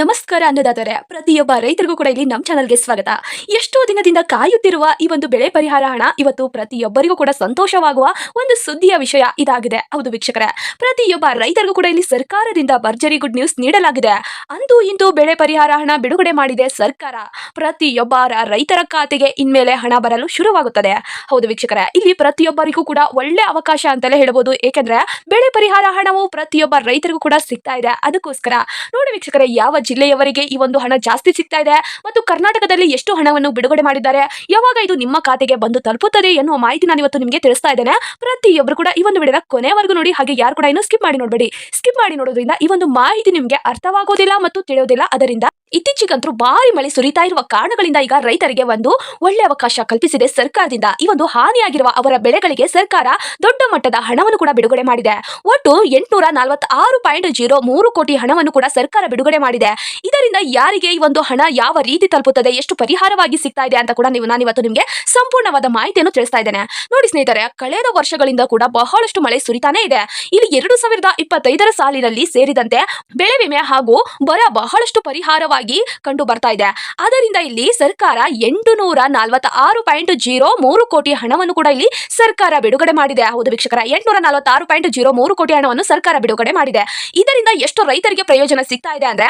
ನಮಸ್ಕಾರ ಅನ್ನದಾದರೆ, ಪ್ರತಿಯೊಬ್ಬ ರೈತರಿಗೂ ಕೂಡ ಇಲ್ಲಿ ನಮ್ಮ ಚಾನಲ್ಗೆ ಸ್ವಾಗತ. ಎಷ್ಟೋ ದಿನದಿಂದ ಕಾಯುತ್ತಿರುವ ಈ ಒಂದು ಬೆಳೆ ಪರಿಹಾರ ಹಣ ಇವತ್ತು ಪ್ರತಿಯೊಬ್ಬರಿಗೂ ಕೂಡ ಸಂತೋಷವಾಗುವ ಒಂದು ಸುದ್ದಿಯ ವಿಷಯ ಇದಾಗಿದೆ. ಹೌದು ವೀಕ್ಷಕರೇ, ಪ್ರತಿಯೊಬ್ಬ ರೈತರಿಗೂ ಕೂಡ ಇಲ್ಲಿ ಸರ್ಕಾರದಿಂದ ಭರ್ಜರಿ ಗುಡ್ ನ್ಯೂಸ್ ನೀಡಲಾಗಿದೆ. ಅಂದು ಇಂದು ಬೆಳೆ ಪರಿಹಾರ ಹಣ ಬಿಡುಗಡೆ ಮಾಡಿದೆ ಸರ್ಕಾರ. ಪ್ರತಿಯೊಬ್ಬ ರೈತರ ಖಾತೆಗೆ ಇನ್ಮೇಲೆ ಹಣ ಬರಲು ಶುರುವಾಗುತ್ತದೆ. ಹೌದು ವೀಕ್ಷಕರೇ, ಇಲ್ಲಿ ಪ್ರತಿಯೊಬ್ಬರಿಗೂ ಕೂಡ ಒಳ್ಳೆ ಅವಕಾಶ ಅಂತಲೇ ಹೇಳಬಹುದು ಏಕೆಂದ್ರೆ, ಬೆಳೆ ಪರಿಹಾರ ಹಣವು ಪ್ರತಿಯೊಬ್ಬ ರೈತರಿಗೂ ಕೂಡ ಸಿಗ್ತಾ ಇದೆ. ಅದಕ್ಕೋಸ್ಕರ ನೋಡಿ ವೀಕ್ಷಕರೇ, ಯಾವ ಜಿಲ್ಲೆಯವರಿಗೆ ಈ ಒಂದು ಹಣ ಜಾಸ್ತಿ ಸಿಗ್ತಾ ಇದೆ ಮತ್ತು ಕರ್ನಾಟಕದಲ್ಲಿ ಎಷ್ಟು ಹಣವನ್ನು ಬಿಡುಗಡೆ ಮಾಡಿದ್ದಾರೆ? ಯಾವಾಗ ಇದು ನಿಮ್ಮ ಖಾತೆಗೆ ಬಂದು ತಲುಪುತ್ತದೆ ಎನ್ನುವ ಮಾಹಿತಿ ನಾನು ಇವತ್ತು ನಿಮಗೆ ತಿಳಿಸ್ತಾ ಇದ್ದೇನೆ. ಪ್ರತಿಯೊಬ್ಬರು ಕೂಡ ಈ ಒಂದು ವಿಡಿಯೋದ ಕೊನೆವರೆಗೂ ನೋಡಿ, ಹಾಗೆ ಯಾರು ಕೂಡ ಇನ್ನು ಸ್ಕಿಪ್ ಮಾಡಿ ನೋಡಬೇಡಿ. ಸ್ಕಿಪ್ ಮಾಡಿ ನೋಡೋದ್ರಿಂದ ಈ ಒಂದು ಮಾಹಿತಿ ನಿಮಗೆ ಅರ್ಥವಾಗೋದಿಲ್ಲ ಮತ್ತು ತಿಳಿಯೋದಿಲ್ಲ. ಅದರಿಂದ ಇತ್ತೀಚೆಗಂತೂ ಭಾರಿ ಮಳೆ ಸುರಿತಾ ಇರುವ ಕಾರಣಗಳಿಂದ ಈಗ ರೈತರಿಗೆ ಒಂದು ಒಳ್ಳೆ ಅವಕಾಶ ಕಲ್ಪಿಸಿದೆ ಸರ್ಕಾರದಿಂದ. ಈ ಒಂದು ಹಾನಿಯಾಗಿರುವ ಅವರ ಬೆಳೆಗಳಿಗೆ ಸರ್ಕಾರ ದೊಡ್ಡ ಮಟ್ಟದ ಹಣವನ್ನು ಕೂಡ ಬಿಡುಗಡೆ ಮಾಡಿದೆ. ಒಟ್ಟು ಎಂಟುನೂರ ನಲವತ್ತಾರು ಪಾಯಿಂಟ್ ಜೀರೋ ಮೂರು ಕೋಟಿ ಹಣವನ್ನು ಕೂಡ ಸರ್ಕಾರ ಬಿಡುಗಡೆ ಮಾಡಿದೆ. ಇದರಿಂದ ಯಾರಿಗೆ ಈ ಒಂದು ಹಣ ಯಾವ ರೀತಿ ತಲುಪುತ್ತದೆ, ಎಷ್ಟು ಪರಿಹಾರವಾಗಿ ಸಿಗ್ತಾ ಇದೆ ಅಂತ ಕೂಡ ನೀವು ನಾನಿವತ್ತು ನಿಮಗೆ ಸಂಪೂರ್ಣವಾದ ಮಾಹಿತಿಯನ್ನು ತಿಳಿಸ್ತಾ ಇದ್ದೇನೆ. ನೋಡಿ ಸ್ನೇಹಿತರೆ, ಕಳೆದ ವರ್ಷಗಳಿಂದ ಕೂಡ ಬಹಳಷ್ಟು ಮಳೆ ಸುರಿತಾನೇ ಇದೆ. ಇಲ್ಲಿ ಎರಡು ಸಾವಿರದ ಇಪ್ಪತ್ತೈದರ ಸಾಲಿನಲ್ಲಿ ಸೇರಿದಂತೆ ಬೆಳೆ ವಿಮೆ ಹಾಗೂ ಬರ ಬಹಳಷ್ಟು ಪರಿಹಾರವಾಗಿ ಕಂಡು ಬರ್ತಾ ಇದೆ. ಆದ್ದರಿಂದ ಇಲ್ಲಿ ಸರ್ಕಾರ ಎಂಟು ನೂರ ನಲವತ್ತ ಆರು ಪಾಯಿಂಟ್ ಜೀರೋ ಮೂರು ಕೋಟಿ ಹಣವನ್ನು ಕೂಡ ಇಲ್ಲಿ ಸರ್ಕಾರ ಬಿಡುಗಡೆ ಮಾಡಿದೆ. ಹೌದು ವೀಕ್ಷಕರ, ಎಂಟುನೂರ ನಲವತ್ತಾರು ಪಾಯಿಂಟ್ ಜೀರೋ ಮೂರು ಕೋಟಿ ಹಣವನ್ನು ಸರ್ಕಾರ ಬಿಡುಗಡೆ ಮಾಡಿದೆ. ಇದರಿಂದ ಎಷ್ಟು ರೈತರಿಗೆ ಪ್ರಯೋಜನ ಸಿಗ್ತಾ ಇದೆ ಅಂದ್ರೆ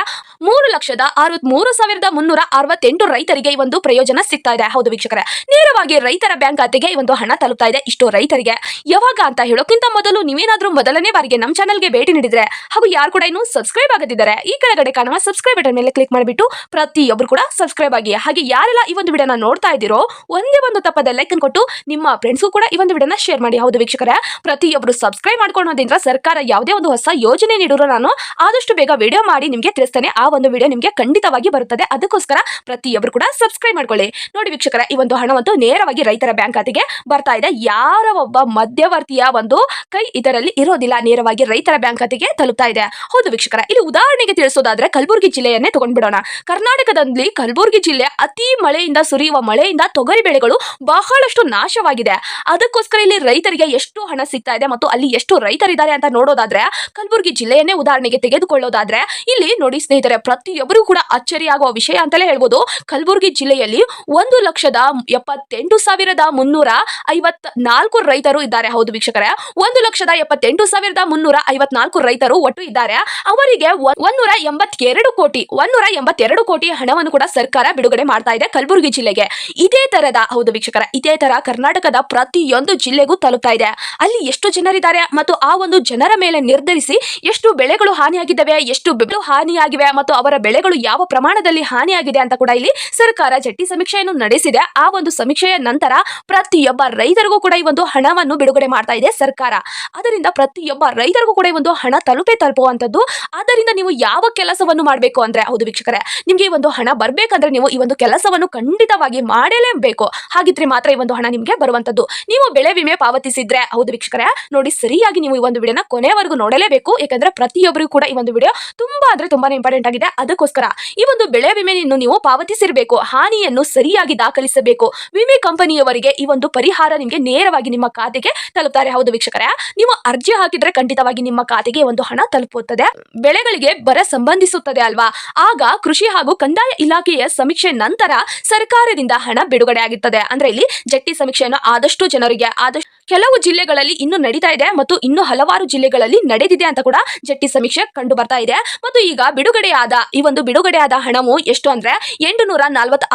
ಮೂರು ಲಕ್ಷದ ಅರವತ್ ಮೂರು ಸಾವಿರದ ಮುನ್ನೂರ ಅರವತ್ತೆಂಟು ರೈತರಿಗೆ ಈ ಒಂದು ಪ್ರಯೋಜನ ಸಿಗ್ತಾ ಇದೆ. ಹೌದು ವೀಕ್ಷಕರ, ನೇರವಾಗಿ ರೈತರ ಬ್ಯಾಂಕ್ ಖಾತೆಗೆ ಈ ಒಂದು ಹಣ ತಲುಪ್ತಾ ಇದೆ ಇಷ್ಟು ರೈತರಿಗೆ. ಯಾವಾಗ ಅಂತ ಹೇಳೋಕ್ಕಿಂತ ಮೊದಲು ನೀವೇನಾದ್ರೂ ಮೊದಲನೇ ಬಾರಿಗೆ ನಮ್ಮ ಚಾನಲ್ಗೆ ಭೇಟಿ ನೀಡಿದ್ರೆ ಹಾಗೂ ಯಾರು ಕೂಡ ಇನ್ನು ಸಬ್ಸ್ಕ್ರೈಬ್ ಆಗದಿದ್ದಾರೆ ಈ ಕೆಳಗಡೆ ಕಾಣುವ ಸಬ್ಸ್ಕ್ರೈಬ್ ಬಟನ್ ಮೇಲೆ ಕ್ಲಿಕ್ ಮಾಡಿಬಿಟ್ಟು ಪ್ರತಿಯೊಬ್ಬರು ಕೂಡ ಸಬ್ಸ್ಕ್ರೈಬ್ ಆಗಿ. ಹಾಗೆ ಯಾರೆಲ್ಲ ಈ ಒಂದು ವಿಡಿಯೋನ ನೋಡ್ತಾ ಇದ್ದೀರೋ, ಒಂದೇ ಒಂದು ತಪ್ಪದ ಲೈಕ್ ಕೊಟ್ಟು ನಿಮ್ಮ ಫ್ರೆಂಡ್ಸ್ಗೂ ಕೂಡ ಈ ಒಂದು ವಿಡಿಯೋನ ಶೇರ್ ಮಾಡಿ. ಹೌದು ವೀಕ್ಷಕರೇ ಪ್ರತಿಯೊಬ್ಬರು ಸಬ್ಸ್ಕ್ರೈಬ್ ಮಾಡ್ಕೊಳ್ಳೋದ್ರಿಂದ ಸರ್ಕಾರ ಯಾವುದೇ ಒಂದು ಹೊಸ ಯೋಜನೆ ನೀಡಿರೋ ನಾನು ಆದಷ್ಟು ಬೇಗ ವಿಡಿಯೋ ಮಾಡಿ ನಿಮಗೆ ತಿಳಿಸ್ತೇನೆ. ಆ ಒಂದು ವಿಡಿಯೋ ನಿಮಗೆ ಖಂಡಿತವಾಗಿ ಬರುತ್ತದೆ. ಅದಕ್ಕೋಸ್ಕರ ಪ್ರತಿಯೊಬ್ಬರು ಕೂಡ ಸಬ್ಸ್ಕ್ರೈಬ್ ಮಾಡ್ಕೊಳ್ಳಿ. ನೋಡಿ ವೀಕ್ಷಕರ, ಈ ಒಂದು ಹಣವಂತೂ ನೇರವಾಗಿ ರೈತರ ಬ್ಯಾಂಕ್ ಖಾತೆಗೆ ಬರ್ತಾ ಇದೆ. ಯಾರ ಒಬ್ಬ ಮಧ್ಯವರ್ತಿಯ ಒಂದು ಕೈ ಇದರಲ್ಲಿ ಇರೋದಿಲ್ಲ. ನೇರವಾಗಿ ರೈತರ ಬ್ಯಾಂಕ್ ಖಾತೆಗೆ ತಲುಪ್ತಾ ಇದೆ. ಹೌದು ವೀಕ್ಷಕರ, ಇಲ್ಲಿ ಉದಾಹರಣೆಗೆ ತಿಳಿಸೋದಾದ್ರೆ ಕಲಬುರಗಿ ಜಿಲ್ಲೆಯನ್ನೇ ತಗೊಂಡ್ಬಿಡೋಣ. ಕರ್ನಾಟಕದಲ್ಲಿ ಕಲಬುರಗಿ ಜಿಲ್ಲೆ ಅತಿ ಮಳೆಯಿಂದ ಸುರಿಯುವ ಮಳೆಯಿಂದ ತೊಗರಿ ಬೆಳೆಗಳು ಬಹಳಷ್ಟು ನಾಶವಾಗಿದೆ. ಅದಕ್ಕೋಸ್ಕರ ಇಲ್ಲಿ ರೈತರಿಗೆ ಎಷ್ಟು ಹಣ ಸಿಗ್ತಾ ಇದೆ ಮತ್ತು ಅಲ್ಲಿ ಎಷ್ಟು ರೈತರಿದ್ದಾರೆ ಅಂತ ನೋಡೋದಾದ್ರೆ, ಕಲಬುರಗಿ ಜಿಲ್ಲೆಯನ್ನೇ ಉದಾಹರಣೆಗೆ ತೆಗೆದುಕೊಳ್ಳೋದಾದ್ರೆ, ಇಲ್ಲಿ ನೋಡಿ ಸ್ನೇಹಿತರೆ ಪ್ರತಿಯೊಬ್ಬರಿಗೂ ಕೂಡ ಅಚ್ಚರಿಯಾಗುವ ವಿಷಯ ಅಂತಲೇ ಹೇಳ್ಬೋದು. ಕಲಬುರಗಿ ಜಿಲ್ಲೆಯಲ್ಲಿ ಒಂದು ಲಕ್ಷದ ಎಪ್ಪತ್ತೆಂಟು ಸಾವಿರದ ಮುನ್ನೂರ ಐವತ್ ನಾಲ್ಕು ರೈತರು ಇದ್ದಾರೆ. ಹೌದು ವೀಕ್ಷಕರೇ, ಒಂದು ಲಕ್ಷದ ಎಪ್ಪತ್ತೆಂಟು ಸಾವಿರದ ಮುನ್ನೂರ ಐವತ್ನಾಲ್ಕು ರೈತರು ಒಟ್ಟು ಇದ್ದಾರೆ. ಅವರಿಗೆ ಒಂದೂರ ಎಂಬತ್ತೆರಡು ಕೋಟಿ, ಒಂದೂರ ಎಂಬತ್ತೆರಡು ಕೋಟಿ ಹಣವನ್ನು ಕೂಡ ಸರ್ಕಾರ ಬಿಡುಗಡೆ ಮಾಡ್ತಾ ಇದೆ ಕಲಬುರಗಿ ಜಿಲ್ಲೆಗೆ. ಇದೇ ತರದ, ಹೌದು ವೀಕ್ಷಕರ, ಇದೇ ತರ ಕರ್ನಾಟಕದ ಪ್ರತಿಯೊಂದು ಜಿಲ್ಲೆಗೂ ತಲುಪ್ತಾ ಇದೆ. ಅಲ್ಲಿ ಎಷ್ಟು ಜನರಿದ್ದಾರೆ ಮತ್ತು ಆ ಒಂದು ಜನರ ಮೇಲೆ ನಿರ್ಧರಿಸಿ ಎಷ್ಟು ಬೆಳೆಗಳು ಹಾನಿಯಾಗಿದ್ದಾವೆ, ಎಷ್ಟು ಬೆಳೆಗಳು ಹಾನಿಯಾಗಿವೆ ಮತ್ತು ಅವರ ಬೆಳೆಗಳು ಯಾವ ಪ್ರಮಾಣದಲ್ಲಿ ಹಾನಿಯಾಗಿದೆ ಅಂತ ಕೂಡ ಇಲ್ಲಿ ಸರ್ಕಾರ ಜಟ್ಟಿ ಸಮೀಕ್ಷೆಯನ್ನು ನಡೆಸಿದೆ. ಆ ಒಂದು ಸಮೀಕ್ಷೆಯ ನಂತರ ಪ್ರತಿಯೊಬ್ಬ ರೈತರಿಗೂ ಕೂಡ ಈ ಒಂದು ಹಣವನ್ನು ಬಿಡುಗಡೆ ಮಾಡ್ತಾ ಇದೆ ಸರ್ಕಾರ. ಅದರಿಂದ ಪ್ರತಿಯೊಬ್ಬ ರೈತರಿಗೂ ಕೂಡ ಈ ಒಂದು ಹಣ ತಲುಪೇ ತಲುಪುವಂತದ್ದು ಆದ್ದರಿಂದ ನೀವು ಯಾವ ಕೆಲಸವನ್ನು ಮಾಡಬೇಕು ಅಂದ್ರೆ, ಹೌದು ವೀಕ್ಷಕರೇ, ನಿಮಗೆ ಈ ಒಂದು ಹಣ ಬರಬೇಕಂದ್ರೆ ನೀವು ಈ ಒಂದು ಕೆಲಸವನ್ನು ಖಂಡಿತವಾಗಿ ಮಾಡಲೇಬೇಕು. ಹಾಗಿದ್ರೆ ಮಾತ್ರ ಈ ಒಂದು ಹಣ ನಿಮಗೆ ಬರುವಂತದ್ದು. ನೀವು ಬೆಳೆ ವಿಮೆ ಪಾವತಿಸಿದ್ರೆ, ಹೌದು ವೀಕ್ಷಕರೇ, ನೋಡಿ ಸರಿಯಾಗಿ ನೀವು ಈ ಒಂದು ವಿಡಿಯೋನ ಕೊನೆವರೆಗೂ ನೋಡಲೇಬೇಕು. ಯಾಕಂದ್ರೆ ಪ್ರತಿಯೊಬ್ಬರಿಗೂ ಕೂಡ ಈ ಒಂದು ವಿಡಿಯೋ ತುಂಬಾ ಅಂದ್ರೆ ತುಂಬಾನೇ ಇಂಪಾರ್ಟೆಂಟ್ ಆಗಿದೆ. ಅದಕ್ಕೋಸ್ಕರ ಈ ಒಂದು ಬೆಳೆ ವಿಮೆಯನ್ನು ನೀವು ಪಾವತಿಸಿರಬೇಕು. ಹಾನಿಯನ್ನು ಸರಿಯಾಗಿ ದಾಖಲಿಸಬೇಕು. ವಿಮೆ ಕಂಪನಿಯವರಿಗೆ ಈ ಒಂದು ಪರಿಹಾರ ನಿಮಗೆ ನೇರವಾಗಿ ನಿಮ್ಮ ಖಾತೆಗೆ ತಲುಪ್ತಾರೆ. ಹೌದು ವೀಕ್ಷಕರೇ, ನೀವು ಅರ್ಜಿ ಹಾಕಿದ್ರೆ ಖಂಡಿತವಾಗಿ ನಿಮ್ಮ ಖಾತೆಗೆ ಒಂದು ಹಣ ತಲುಪುತ್ತದೆ. ಬೆಳೆಗಳಿಗೆ ಬರ ಸಂಬಂಧಿಸುತ್ತದೆ ಅಲ್ವಾ? ಆಗ ಕೃಷಿ ಹಾಗೂ ಕಂದಾಯ ಇಲಾಖೆಯ ಸಮೀಕ್ಷೆ ನಂತರ ಸರ್ಕಾರದಿಂದ ಹಣ ಬಿಡುಗಡೆ ಆಗುತ್ತದೆ. ಅಂದ್ರೆ ಇಲ್ಲಿ ಜಟ್ಟಿ ಸಮೀಕ್ಷೆಯನ್ನು ಆದಷ್ಟು ಜನರಿಗೆ ಆದಷ್ಟು ಕೆಲವು ಜಿಲ್ಲೆಗಳಲ್ಲಿ ಇನ್ನು ನಡೀತಾ ಇದೆ ಮತ್ತು ಇನ್ನು ಹಲವಾರು ಜಿಲ್ಲೆಗಳಲ್ಲಿ ನಡೆದಿದೆ ಅಂತ ಕೂಡ ಜಟ್ಟಿ ಸಮೀಕ್ಷೆ ಕಂಡು ಬರ್ತಾ ಇದೆ. ಮತ್ತು ಈಗ ಬಿಡುಗಡೆಯಾದ ಈ ಒಂದು ಬಿಡುಗಡೆಯಾದ ಹಣವು ಎಷ್ಟು ಅಂದ್ರೆ ಎಂಟು ನೂರ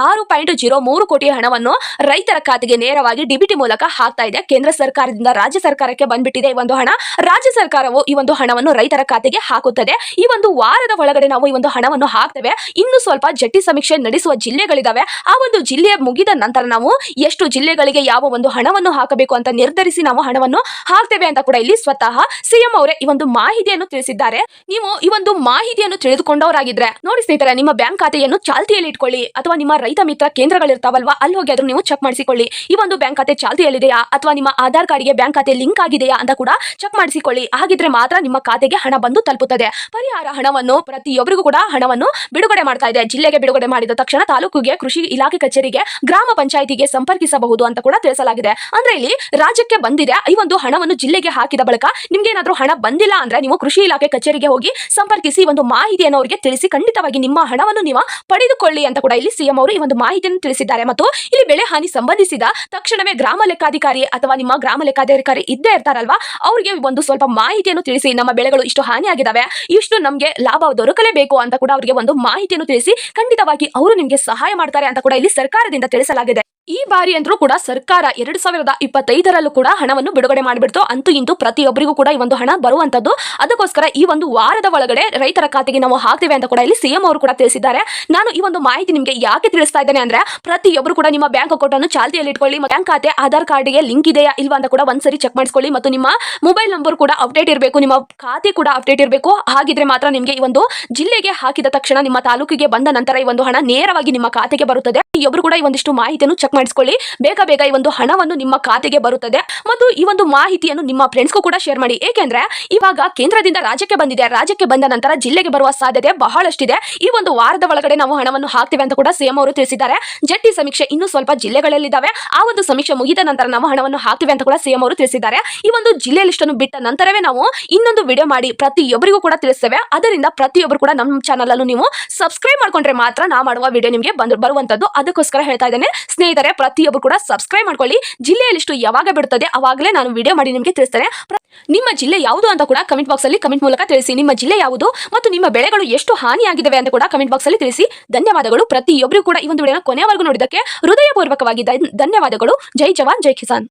ಆರು ಪಾಯಿಂಟ್ ಜೀರೋ ಮೂರು ಕೋಟಿ ಹಣವನ್ನು ರೈತರ ಖಾತೆಗೆ ನೇರವಾಗಿ ಡಿಬಿಟಿ ಮೂಲಕ ಹಾಕ್ತಾ ಇದೆ. ಕೇಂದ್ರ ಸರ್ಕಾರದಿಂದ ರಾಜ್ಯ ಸರ್ಕಾರಕ್ಕೆ ಬಂದ್ಬಿಟ್ಟಿದೆ ಈ ಒಂದು ಹಣ. ರಾಜ್ಯ ಸರ್ಕಾರವು ಈ ಒಂದು ಹಣವನ್ನು ರೈತರ ಖಾತೆಗೆ ಹಾಕುತ್ತದೆ. ಈ ಒಂದು ವಾರದ ಒಳಗಡೆ ನಾವು ಈ ಒಂದು ಹಣವನ್ನು ಹಾಕ್ತೇವೆ. ಇನ್ನು ಸ್ವಲ್ಪ ಜಟ್ಟಿ ಸಮೀಕ್ಷೆ ನಡೆಸುವ ಜಿಲ್ಲೆಗಳಿದಾವೆ. ಆ ಒಂದು ಜಿಲ್ಲೆ ಮುಗಿದ ನಂತರ ನಾವು ಎಷ್ಟು ಜಿಲ್ಲೆಗಳಿಗೆ ಯಾವ ಒಂದು ಹಣವನ್ನು ಹಾಕಬೇಕು ಅಂತ ನಿರ್ಧರಿಸಿ ನಾವು ಹಣವನ್ನು ಹಾಕ್ತೇವೆ ಅಂತ ಕೂಡ ಇಲ್ಲಿ ಸ್ವತಃ ಸಿಎಂ ಅವರೇ ಈ ಒಂದು ಮಾಹಿತಿಯನ್ನು ತಿಳಿಸಿದ್ದಾರೆ. ನೀವು ಈ ಒಂದು ಮಾಹಿತಿಯನ್ನು ತಿಳಿದುಕೊಂಡವರಾಗಿದ್ರೆ, ನೋಡಿ ಸ್ನೇಹಿತರೆ, ನಿಮ್ಮ ಬ್ಯಾಂಕ್ ಖಾತೆಯನ್ನು ಚಾಲ್ತಿಯಲ್ಲಿ ಇಟ್ಕೊಳ್ಳಿ. ಅಥವಾ ನಿಮ್ಮ ರೈತ ಮಿತ್ರ ಕೇಂದ್ರಗಳಿರ್ತಾವಲ್ವಾ ಅಲ್ಲಿ ಹೋಗಿ ಆದ್ರೂ ನೀವು ಚೆಕ್ ಮಾಡಿಸಿಕೊಳ್ಳಿ. ಈ ಒಂದು ಬ್ಯಾಂಕ್ ಖಾತೆ ಚಾಲ್ತಿಯಲ್ಲಿದೆಯಾ? ಅಥವಾ ನಿಮ್ಮ ಆಧಾರ್ ಕಾರ್ಡ್ಗೆ ಬ್ಯಾಂಕ್ ಖಾತೆ ಲಿಂಕ್ ಆಗಿದೆಯಾ ಅಂತ ಕೂಡ ಚೆಕ್ ಮಾಡಿಸಿಕೊಳ್ಳಿ. ಹಾಗಿದ್ರೆ ಮಾತ್ರ ನಿಮ್ಮ ಖಾತೆಗೆ ಹಣ ಬಂದು ತಲುಪುತ್ತದೆ. ಪರಿಹಾರ ಹಣವನ್ನು ಪ್ರತಿಯೊಬ್ಬರಿಗೂ ಕೂಡ ಹಣವನ್ನು ಬಿಡುಗಡೆ ಮಾಡ್ತಾ ಇದೆ. ಜಿಲ್ಲೆಗೆ ಬಿಡುಗಡೆ ಮಾಡಿದ ತಕ್ಷಣ ತಾಲೂಕಿಗೆ ಕೃಷಿ ಇಲಾಖೆ ಕಚೇರಿಗೆ, ಗ್ರಾಮ ಪಂಚಾಯಿತಿಗೆ ಸಂಪರ್ಕಿಸಬಹುದು ಅಂತ ಕೂಡ ತಿಳಿಸಲಾಗಿದೆ. ಅಂದ್ರೆ ಇಲ್ಲಿ ರಾಜ್ಯಕ್ಕೆ ಬಂದಿದೆ. ಈ ಒಂದು ಹಣವನ್ನು ಜಿಲ್ಲೆಗೆ ಹಾಕಿದ ಬಳಿಕ ನಿಮ್ಗೆ ಏನಾದರೂ ಹಣ ಬಂದಿಲ್ಲ ಅಂದ್ರೆ ನೀವು ಕೃಷಿ ಇಲಾಖೆ ಕಚೇರಿಗೆ ಹೋಗಿ ಸಂಪರ್ಕಿಸಿ ಒಂದು ಮಾಹಿತಿಯನ್ನು ಅವರಿಗೆ ತಿಳಿಸಿ, ಖಂಡಿತವಾಗಿ ನಿಮ್ಮ ಹಣವನ್ನು ನೀವು ಪಡೆದುಕೊಳ್ಳಿ ಅಂತ ಕೂಡ ಇಲ್ಲಿ ಸಿಎಂ ಅವರು ಈ ಒಂದು ಮಾಹಿತಿಯನ್ನು ತಿಳಿಸಿದ್ದಾರೆ. ಮತ್ತು ಇಲ್ಲಿ ಬೆಳೆ ಹಾನಿ ಸಂಬಂಧಿಸಿದ ತಕ್ಷಣವೇ ಗ್ರಾಮ ಲೆಕ್ಕಾಧಿಕಾರಿ ಅಥವಾ ನಿಮ್ಮ ಗ್ರಾಮ ಲೆಕ್ಕಾಧಿಕಾರಿ ಇದ್ದೇ ಇರ್ತಾರಲ್ವಾ, ಅವರಿಗೆ ಒಂದು ಸ್ವಲ್ಪ ಮಾಹಿತಿಯನ್ನು ತಿಳಿಸಿ, ನಮ್ಮ ಬೆಳೆಗಳು ಇಷ್ಟು ಹಾನಿಯಾಗಿದ್ದಾವೆ, ಇಷ್ಟು ನಮಗೆ ಲಾಭ ದೊರಕಲೇಬೇಕು ಅಂತ ಕೂಡ ಅವರಿಗೆ ಒಂದು ಮಾಹಿತಿಯನ್ನು ತಿಳಿಸಿ ಖಂಡಿತವಾಗಿ ಅವರು ನಿಮಗೆ ಸಹಾಯ ಮಾಡ್ತಾರೆ ಅಂತ ಕೂಡ ಇಲ್ಲಿ ಸರ್ಕಾರದಿಂದ ತಿಳಿಸಲಾಗಿದೆ. ಈ ಬಾರಿ ಅಂದ್ರೂ ಕೂಡ ಸರ್ಕಾರ ಎರಡು ಸಾವಿರದ ಇಪ್ಪತ್ತೈದರಲ್ಲೂ ಕೂಡ ಹಣವನ್ನು ಬಿಡುಗಡೆ ಮಾಡಿಬಿಡ್ತು. ಅಂತೂ ಇಂದು ಪ್ರತಿಯೊಬ್ಬರಿಗೂ ಕೂಡ ಈ ಒಂದು ಹಣ ಬರುವಂತದ್ದು. ಅದಕ್ಕೋಸ್ಕರ ಈ ಒಂದು ವಾರದ ಒಳಗಡೆ ರೈತರ ಖಾತೆಗೆ ನಾವು ಹಾಕ್ತೇವೆ ಅಂತ ಕೂಡ ಇಲ್ಲಿ ಸಿಎಂ ಅವರು ಕೂಡ ತಿಳಿಸಿದ್ದಾರೆ. ನಾನು ಈ ಒಂದು ಮಾಹಿತಿ ನಿಮಗೆ ಯಾಕೆ ತಿಳಿಸ್ತಾ ಇದ್ದೇನೆ ಅಂದ್ರೆ ಪ್ರತಿಯೊಬ್ಬರು ಕೂಡ ನಿಮ್ಮ ಬ್ಯಾಂಕ್ ಅಕೌಂಟ್ ಅನ್ನು ಚಾಲ್ತಿಯಲ್ಲಿ ಇಟ್ಕೊಳ್ಳಿ ಬ್ಯಾಂಕ್ ಖಾತೆ, ಆಧಾರ್ ಕಾರ್ಡ್ಗೆ ಲಿಂಕ್ ಇದೆಯಾ ಇಲ್ವಾ ಅಂತ ಕೂಡ ಒಂದ್ಸರಿ ಚೆಕ್ ಮಾಡಿಸ್ಕೊಳ್ಳಿ ಮತ್ತು ನಿಮ್ಮ ಮೊಬೈಲ್ ನಂಬರ್ ಕೂಡ ಅಪ್ಡೇಟ್ ಇರಬೇಕು, ನಿಮ್ಮ ಖಾತೆ ಕೂಡ ಅಪ್ಡೇಟ್ ಇರಬೇಕು. ಹಾಗಿದ್ರೆ ಮಾತ್ರ ನಿಮಗೆ ಈ ಒಂದು ಜಿಲ್ಲೆಗೆ ಹಾಕಿದ ತಕ್ಷಣ ನಿಮ್ಮ ತಾಲೂಕಿಗೆ ಬಂದ ನಂತರ ಈ ಒಂದು ಹಣ ನೇರವಾಗಿ ನಿಮ್ಮ ಖಾತೆಗೆ ಬರುತ್ತದೆ. ಪ್ರತಿಯೊಬ್ಬರು ಕೂಡ ಈ ಒಂದಿಷ್ಟು ಮಾಹಿತಿಯನ್ನು ಚೆಕ್ ಮಾಡಿಸ್ಕೊಳ್ಳಿ. ಬೇಗ ಬೇಗ ಈ ಒಂದು ಹಣವನ್ನು ನಿಮ್ಮ ಖಾತೆಗೆ ಬರುತ್ತದೆ. ಮತ್ತು ಈ ಒಂದು ಮಾಹಿತಿಯನ್ನು ನಿಮ್ಮ ಫ್ರೆಂಡ್ಸ್ಗೂ ಕೂಡ ಶೇರ್ ಮಾಡಿ. ಏಕೆಂದ್ರೆ ಇವಾಗ ಕೇಂದ್ರದಿಂದ ರಾಜ್ಯಕ್ಕೆ ಬಂದಿದೆ. ರಾಜ್ಯಕ್ಕೆ ಬಂದ ನಂತರ ಜಿಲ್ಲೆಗೆ ಬರುವ ಸಾಧ್ಯತೆ ಬಹಳಷ್ಟಿದೆ. ಈ ಒಂದು ವಾರದ ಒಳಗಡೆ ನಾವು ಹಣವನ್ನು ಹಾಕ್ತೇವೆ ಅಂತ ಕೂಡ ಸಿಎಂ ಅವರು ತಿಳಿಸಿದ್ದಾರೆ. ಜಟ್ಟಿ ಸಮೀಕ್ಷೆ ಇನ್ನೂ ಸ್ವಲ್ಪ ಜಿಲ್ಲೆಗಳಲ್ಲಿದ್ದಾವೆ. ಆ ಒಂದು ಸಮೀಕ್ಷೆ ಮುಗಿದ ನಂತರ ನಾವು ಹಣವನ್ನು ಹಾಕ್ತೇವೆ ಅಂತ ಕೂಡ ಸಿಎಂ ಅವರು ತಿಳಿಸಿದ್ದಾರೆ. ಈ ಒಂದು ಜಿಲ್ಲೆ ಲಿಸ್ಟ್ ಅನ್ನು ಬಿಟ್ಟ ನಂತರವೇ ನಾವು ಇನ್ನೊಂದು ವಿಡಿಯೋ ಮಾಡಿ ಪ್ರತಿಯೊಬ್ಬರಿಗೂ ಕೂಡ ತಿಳಿಸ್ತೇವೆ. ಅದರಿಂದ ಪ್ರತಿಯೊಬ್ಬರು ಕೂಡ ನಮ್ಮ ಚಾನಲ್ ಅನ್ನು ನೀವು ಸಬ್ಸ್ಕ್ರೈಬ್ ಮಾಡ್ಕೊಂಡ್ರೆ ಮಾತ್ರ ನಾ ಮಾಡುವ ವಿಡಿಯೋ ನಿಮಗೆ ಬಂದು ಬರುವಂತದ್ದು. ಅದಕ್ಕೋಸ್ಕರ ಹೇಳ್ತಾ ಇದ್ದೇನೆ, ಸ್ನೇಹಿತರೆ ಪ್ರತಿಯೊಬ್ಬರು ಕೂಡ ಸಬ್ಸ್ಕ್ರೈಬ್ ಮಾಡ್ಕೊಳ್ಳಿ. ಜಿಲ್ಲೆಯಲ್ಲಿ ಲಿಸ್ಟ್ ಯಾವಾಗ ಬಿಡುತ್ತದೆ ಅವಾಗಲೇ ನಾನು ವಿಡಿಯೋ ಮಾಡಿ ನಿಮಗೆ ತಿಳಿಸ್ತೇನೆ. ನಿಮ್ಮ ಜಿಲ್ಲೆ ಯಾವುದು ಅಂತ ಕೂಡ ಕಮೆಂಟ್ ಬಾಕ್ಸ್ ಅಲ್ಲಿ ಕಮೆಂಟ್ ಮೂಲಕ ತಿಳಿಸಿ. ನಿಮ್ಮ ಜಿಲ್ಲೆ ಯಾವುದು ಮತ್ತು ನಿಮ್ಮ ಬೆಳೆಗಳು ಎಷ್ಟು ಹಾನಿಯಾಗಿದ್ದಾವೆ ಅಂತ ಕೂಡ ಕಮೆಂಟ್ ಬಾಕ್ಸ್ ಅಲ್ಲಿ ತಿಳಿಸಿ. ಧನ್ಯವಾದಗಳು ಪ್ರತಿಯೊಬ್ಬರು ಕೂಡ ಈ ಒಂದು ವಿಡಿಯೋನ ಕೊನೆಯವರೆಗೂ ನೋಡಿದಕ್ಕೆ ಹೃದಯಪೂರ್ವಕವಾಗಿ ಧನ್- ಧನ್ಯವಾದಗಳು. ಜೈ ಜವಾನ್, ಜೈ ಕಿಸಾನ್.